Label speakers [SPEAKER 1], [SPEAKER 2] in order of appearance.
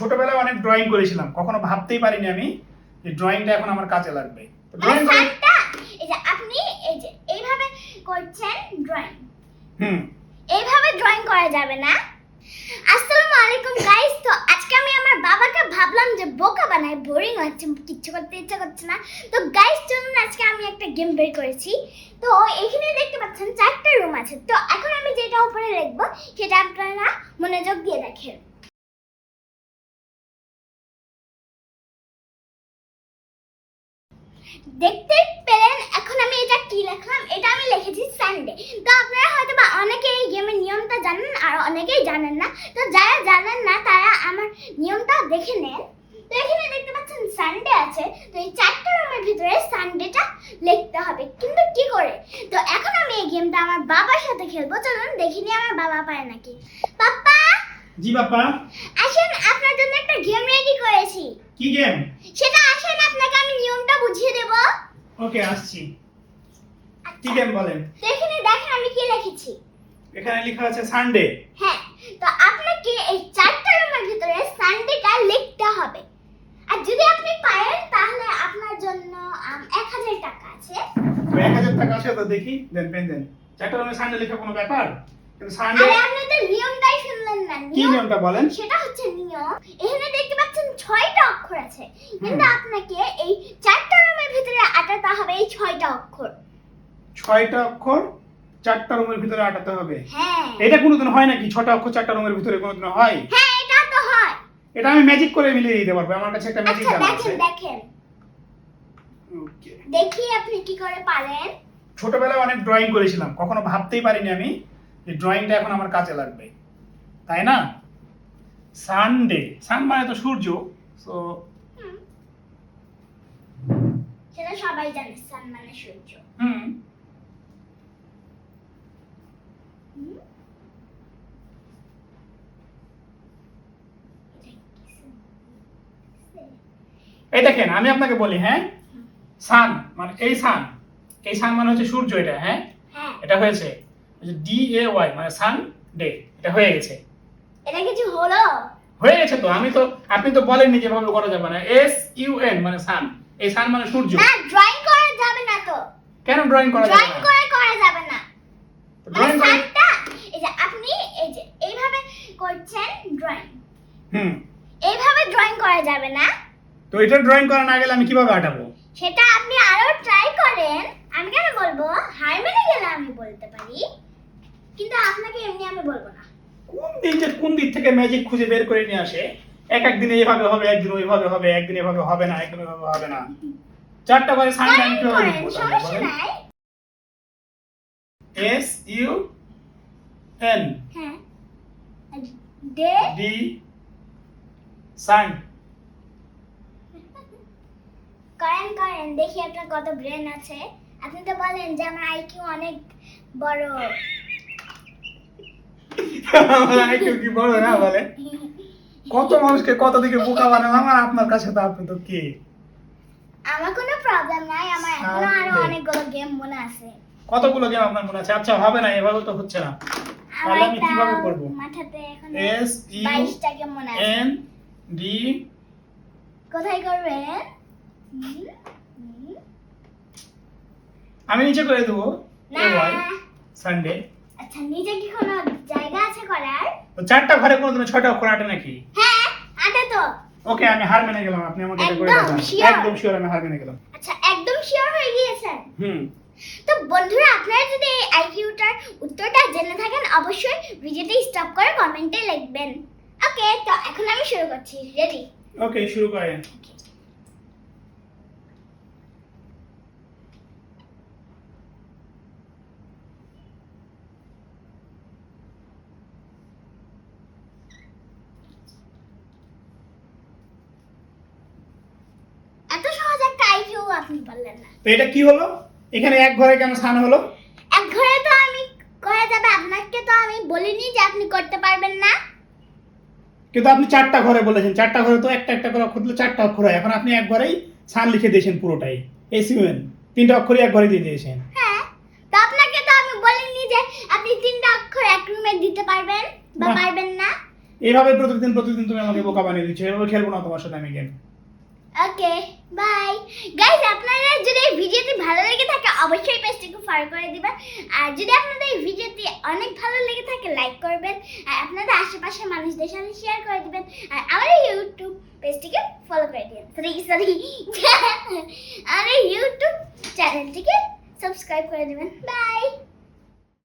[SPEAKER 1] ছোটবেলায় অনেক ড্রয়িং করেছিলাম। কখনো ভাবতেই পারিনি আমি যে ড্রয়িংটা এখন আমার কাজে লাগবে। ড্রয়িং
[SPEAKER 2] এই যে আপনি এই যে এইভাবে করছেন ড্রয়িং
[SPEAKER 1] হুম।
[SPEAKER 2] এইভাবে ড্রয়িং করা যাবে না। আসসালামু আলাইকুম গাইস তো আজকে আমি আমার বাবাকে ভাবলাম যে বোকা বানাই বোরিং হচ্ছে কিচ্ছু করতে ইচ্ছা করছে না। তো গাইস চলুন আজকে আমি একটা গেম বের করেছি। তো এখানে দেখতে পাচ্ছেন চারটা রুম আছে। তো এখন আমি যেটা উপরে লিখব সেটা আপনারা মনোযোগ দিয়ে দেখেন। দেখতে পেলেন এখন আমি এটা কি লিখলাম? এটা আমি লিখেছি সানডে তো আপনারা হয়তো বা অনেকে এই গেমের নিয়মটা জানেন আর অনেকেই জানেন না। তো যারা জানেন না তারা আমার নিয়মটা দেখে নেন। তো এখানে দেখতে পাচ্ছেন সানডে আছে। তো এই চারটা রুমের ভিতরে সানডেটা লিখতে হবে। কিন্তু কি করে? তো এখন আমি এই গেমটা আমার বাবার সাথে খেলব। চলুন দেখিনি আমার বাবা পারে নাকি। পাপ্পা?
[SPEAKER 1] জি বাপ্পা
[SPEAKER 2] আসেন আপনার জন্য একটা গেম রেডি করেছি।
[SPEAKER 1] কি গেম
[SPEAKER 2] সেটা আসেন আপনাকে আমি নিয়মটা বুঝিয়ে দেবো
[SPEAKER 1] ওকে আসছি। কি গেম বলেন?
[SPEAKER 2] এখানে দেখেন আমি কি লিখেছি?
[SPEAKER 1] এখানে লেখা আছে সানডে
[SPEAKER 2] হ্যাঁ তো আপনাকে এই চারটা রুমের ভিতরে সানডেটা লিখতে হবে। আর যদি আপনি পারেন তাহলে আপনার জন্য এক হাজার টাকা আছে।
[SPEAKER 1] এক হাজার টাকা আছে তো দেখি দেন পেন দেন। চারটা রুমে সানডে লেখা কোনো ব্যাপার? কিন্তু সানডে
[SPEAKER 2] আরে আপনি তো নিয়মটাই শুনলেন না।
[SPEAKER 1] কি নিয়মটা বলেন?
[SPEAKER 2] সেটা হচ্ছে নিয়ম। এখানে দেখতে পাচ্ছেন ছয়টা অক্ষর আছে। কিন্তু
[SPEAKER 1] হুম।
[SPEAKER 2] আপনাকে এই চারটা রুমের ভিতরে আটাতে হবে এই ছয়টা অক্ষর
[SPEAKER 1] ছয়টা অক্ষর চারটা রুমের ভিতরে আটাতে হবে।
[SPEAKER 2] হ্যাঁ।
[SPEAKER 1] এটা কোনোদিন হয় নাকি? ছটা অক্ষর চারটা রুমের ভিতরে কোনোদিন হয়?
[SPEAKER 2] হ্যাঁ এটা তো হয়।
[SPEAKER 1] এটা আমি ম্যাজিক করে মিলিয়ে দিতে পারব। আমার কাছে একটা ম্যাজিক
[SPEAKER 2] আচ্ছা
[SPEAKER 1] জানা আছে।
[SPEAKER 2] দেখেন। দেখেন দেখি আপনি কি করে পারেন।
[SPEAKER 1] ছোটবেলায় অনেক ড্রয়িং করেছিলাম। কখনো ভাবতেই পারিনি আমি যে ড্রয়িংটা এখন আমার কাজে লাগবে। তাই না? সানডে সান মানে তো সূর্য সো।
[SPEAKER 2] সেটা সবাই জানে সান মানে সূর্য।
[SPEAKER 1] হুম? এই দেখেন আমি আপনাকে বলি হ্যাঁ? সান মানে এই সান এই সান মানে হচ্ছে সূর্য এটা হ্যাঁ?
[SPEAKER 2] হ্যাঁ।
[SPEAKER 1] এটা হয়েছে ডি এ ওয়াই মানে সান ডে এটা হয়ে গেছে।
[SPEAKER 2] এটা কিছু হলো?
[SPEAKER 1] হয়ে গেছে তো আমি তো আপনি তো বলেননি যেভাবে করা যাবে না। এস ইউ এন মানে সান এই সান মানে সূর্য।
[SPEAKER 2] না ড্রয়িং করা যাবে না তো।
[SPEAKER 1] কেন ড্রয়িং করা যাবে
[SPEAKER 2] ড্রয়িং
[SPEAKER 1] না?
[SPEAKER 2] করে করা যাবে না। মানে
[SPEAKER 1] ড্রয়িং করে
[SPEAKER 2] সানটা এই যে আপনি এই যে এইভাবে করছেন ড্রয়িং
[SPEAKER 1] হুম।
[SPEAKER 2] এইভাবে ড্রয়িং করা যাবে না।
[SPEAKER 1] তো এটা ড্রয়িং করা না গেলে আমি কীভাবে আটাবো?
[SPEAKER 2] সেটা আপনি আরও ট্রাই করেন। আমি কেন বলব? হার মেনে গেলে আমি বলতে পারি কিন্তু আপনাকে এমনি আমি বলব না।
[SPEAKER 1] কোন দিক যে কোন দিক থেকে ম্যাজিক খুঁজে বের করে নিয়ে আসে? এক একদিন এইভাবে হবে একদিন ওইভাবে হবে একদিন এভাবে হবে না একদিন ওইভাবে হবে না। চারটা করে কীভাবে
[SPEAKER 2] সমস্যা নাই।
[SPEAKER 1] এস ইউ এন
[SPEAKER 2] হ্যাঁ। ডে
[SPEAKER 1] ডি সাইন
[SPEAKER 2] করেন করেন দেখি আপনার কত ব্রেন আছে। আপনি তো বলেন যে আমার আইকিউ অনেক বড়।
[SPEAKER 1] আমার IQ কি বড় না বলে? কত মানুষকে কত দিকে বোকা আর আপনার কাছে তো আপনি তো কে?
[SPEAKER 2] আমার কোনো প্রবলেম নাই। আমার এখনও
[SPEAKER 1] আরও
[SPEAKER 2] অনেকগুলো গেম মনে আছে।
[SPEAKER 1] কতগুলো গেম আপনার মনে আছে? আচ্ছা হবে না এভাবে তো হচ্ছে না। তাহলে আমি কীভাবে করব?
[SPEAKER 2] মাথাতে এখন
[SPEAKER 1] এস ইউ
[SPEAKER 2] গেম মনে আছে।
[SPEAKER 1] এন ডি
[SPEAKER 2] কোথায় করবেন।
[SPEAKER 1] আমি নিচে করে দেবো। সানডে
[SPEAKER 2] আচ্ছা নিচে কি কোনো জায়গা আছে করার?
[SPEAKER 1] তো চারটা ঘরে কোনোদিন ছয়টা অক্ষর আটে নাকি?
[SPEAKER 2] হ্যাঁ আটে তো।
[SPEAKER 1] ওকে আমি হার মেনে গেলাম আপনি আমাকে এটা করে দেখান। একদম শিওর আমি হার মেনে গেলাম।
[SPEAKER 2] আচ্ছা একদম শিওর হয়ে গিয়েছেন?
[SPEAKER 1] হুম।
[SPEAKER 2] তো বন্ধুরা আপনারা যদি এই আইকিউটার উত্তরটা জেনে থাকেন অবশ্যই ভিডিওটি স্টপ করে কমেন্টে লিখবেন। ওকে তো এখন আমি শুরু করছি। রেডি
[SPEAKER 1] ওকে শুরু করেন
[SPEAKER 2] এত সহজ একটা আইকিউ আপনি বললেন না।
[SPEAKER 1] তো এটা কি হলো? এখানে এক ঘরে কেন স্নান হলো?
[SPEAKER 2] এক ঘরে তো আমি করা যাবে আপনাকে তো আমি বলিনি যে আপনি করতে পারবেন না।
[SPEAKER 1] কিন্তু আপনি চারটা ঘরে বলেছেন চারটা ঘরে তো একটা একটা করে অক্ষর দিলে চারটা অক্ষর হয়। এখন আপনি এক ঘরেই সান লিখে দিয়েছেন পুরোটাই। এস ইউ তিনটা অক্ষরই এক ঘরে দিয়ে দিয়েছেন।
[SPEAKER 2] হ্যাঁ তো আপনাকে তো আমি বলিনি যে আপনি তিনটা অক্ষর এক রুমে দিতে পারবেন বা পারবেন না।
[SPEAKER 1] এইভাবে প্রতিদিন প্রতিদিন তুমি আমাকে বোকা বানিয়ে দিচ্ছ এভাবে খেলব না তোমার সাথে আমি গেম।
[SPEAKER 2] ওকে বাই গাইস আপনাদের যদি এই ভিডিওটি ভালো লেগে থাকে, অবশ্যই পেজটিকে ফলো করে দিবেন। আর যদি আপনাদের এই ভিডিওটি অনেক ভালো লেগে থাকে লাইক করবেন। আর আপনাদের আশেপাশের মানুষদের সাথে শেয়ার করে দিবেন। আর আমার ইউটিউব পেজটিকে ফলো করে দিবেন। সরি সরি আমার এই ইউটিউব চ্যানেলটিকে সাবস্ক্রাইব করে দিবেন। বাই